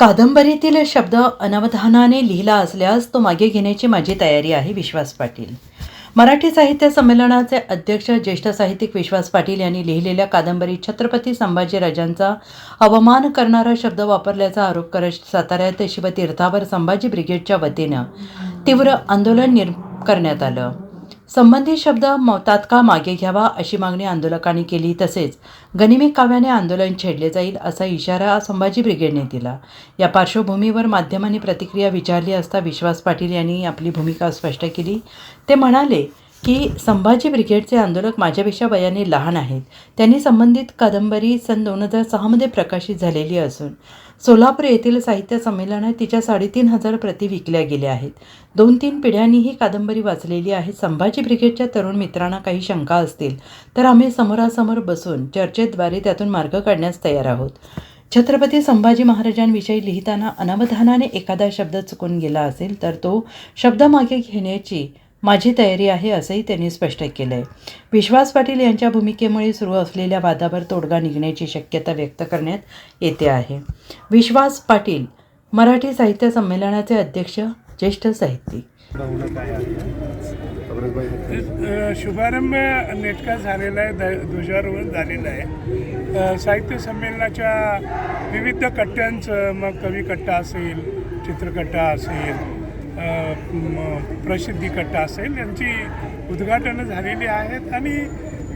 कादंबरीतील शब्द अनवधानाने लिहिला असल्यास तो मागे घेण्याची माझी तयारी आहे विश्वास पाटील. मराठी साहित्य संमेलनाचे अध्यक्ष ज्येष्ठ साहित्यिक विश्वास पाटील यांनी लिहिलेल्या कादंबरीत छत्रपती संभाजीराजांचा अवमान करणारा शब्द वापरल्याचा आरोप करत साताऱ्यात शिवतीर्थावर संभाजी ब्रिगेडच्या वतीनं तीव्र आंदोलन निर् करण्यात आलं. संबंधित शब्द म तात्काळ मागे घ्यावा अशी मागणी आंदोलकांनी केली तसेच गनिमी काव्याने आंदोलन छेडले जाईल असा इशारा संभाजी ब्रिगेडने दिला. या पार्श्वभूमीवर माध्यमांनी प्रतिक्रिया विचारली असता विश्वास पाटील यांनी आपली भूमिका स्पष्ट केली. ते म्हणाले की संभाजी ब्रिगेडचे आंदोलक माझ्यापेक्षा वयाने लहान आहेत. त्यांनी संबंधित कादंबरी सन दोन हजार सहामध्ये प्रकाशित झालेली असून सोलापूर येथील साहित्य संमेलनात तिच्या साडेतीन हजार प्रती विकल्या गेल्या आहेत. दोन तीन पिढ्यांनी ही कादंबरी वाचलेली आहे. संभाजी ब्रिगेडच्या तरुण मित्रांना काही शंका असतील तर आम्ही समोरासमोर बसून चर्चेद्वारे त्यातून मार्ग काढण्यास तयार आहोत. छत्रपती संभाजी महाराजांविषयी लिहिताना अनावधानाने एखादा शब्द चुकून गेला असेल तर तो शब्द मागे घेण्याची माझी तयारी आहे असंही त्यांनी स्पष्ट केलं आहे विश्वास पाटील यांच्या भूमिकेमुळे सुरू असलेल्या वादावर तोडगा निघण्याची शक्यता व्यक्त करण्यात येते आहे. विश्वास पाटील मराठी साहित्य संमेलनाचे अध्यक्ष ज्येष्ठ साहित्यिक. शुभारंभ नेटका झालेला आहे ध- ध्वजारोहण झालेलं आहे. साहित्य संमेलनाच्या विविध कट्ट्यांचं मग कवी कट्टा असेल चित्रकट्टा असेल प्रसिद्धी कट्टा असेल. यांची उद्घाटनं झालेली आहेत आणि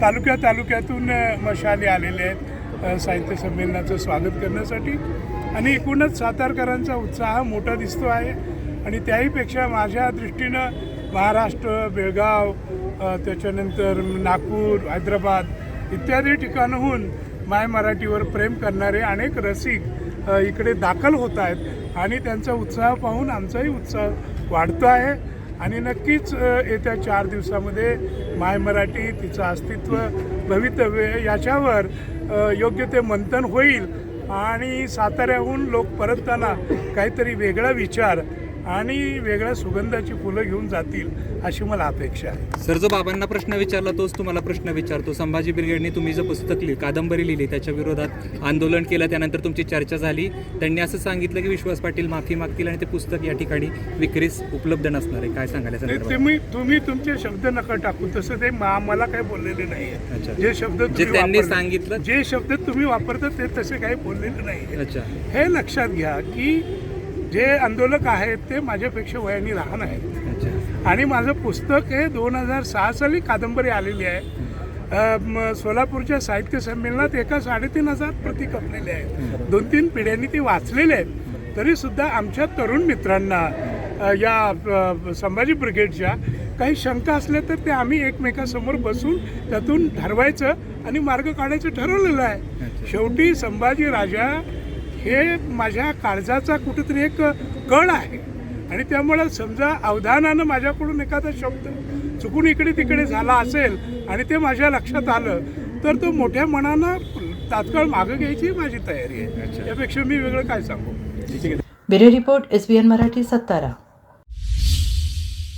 तालुक्या तालुक्यातून मशाली आलेले आहेत. साहित्य संमेलनाचं स्वागत करण्यासाठी. आणि एकूणच सातारकरांचा उत्साह मोठा दिसतो आहे. आणि त्याहीपेक्षा माझ्या दृष्टीनं महाराष्ट्र बेळगाव त्याच्यानंतर नागपूर हैदराबाद इत्यादी ठिकाणाहून माय मराठीवर प्रेम करणारे अनेक रसिक इकडे दाखल होत आहेत आणि त्यांचा उत्साह पाहून आमचाही उत्साह वाढतो आहे. आणि नक्कीच येत्या चार दिवसामध्ये माय मराठी तिचं अस्तित्व भवितव्य याच्यावर योग्य ते मंथन होईल. आणि साताऱ्याहून लोक परतताना काहीतरी वेगळा विचार आणि वेगळ्या सुगंधाची फुलं घेऊन जातील अशी मला अपेक्षा आहे. सर जो बाबांना प्रश्न विचारला तोच तुम्हाला प्रश्न विचारतो. संभाजी ब्रिगेडने तुम्ही जे पुस्तक लिहि कादंबरी लिहिली त्याच्या विरोधात आंदोलन केलं त्यानंतर तुमची चर्चा झाली. त्यांनी असं सांगितलं की विश्वास पाटील माफी मागतील आणि ते पुस्तक या ठिकाणी विक्रीस उपलब्ध नसणार आहे. काय सांगायला? तुम्ही तुम्ही तुमचे शब्द नका टाकू. तसं ते मला काही बोललेले नाही. जे शब्द त्यांनी सांगितलं- जे शब्द तुम्ही वापरता ते तसे काही बोललेले नाही अच्छा. हे लक्षात घ्या की जे आंदोलक आहेत ते माझ्यापेक्षा वयाने लहान आहेत. आणि माझं पुस्तक हे दोन हजार सहा साली कादंबरी आलेली आहे. सोलापूरच्या साहित्य संमेलनात एका साडेतीन हजार प्रती कपलेले आहेत. दोन तीन पिढ्यांनी ते वाचलेले आहेत. तरी सुद्धा आमच्या तरुण मित्रांना या संभाजी ब्रिगेडच्या काही शंका असल्या तर ते आम्ही एकमेकासमोर बसून त्यातून ठरवायचं आणि मार्ग काढायचं ठरवलेलं आहे. शेवटी संभाजी राजा हे माझ्या काळजाचा कुठेतरी एक कळ आहे. आणि त्यामुळे समजा अवधानानं माझ्याकडून एखादा शब्द चुकून इकडे तिकडे झाला असेल आणि ते माझ्या लक्षात आलं तर तो मोठ्या मनानं तात्काळ मागं घ्यायची माझी तयारी आहे. यापेक्षा मी वेगळं काय सांगू? Bureau report S B N Marathi Satara.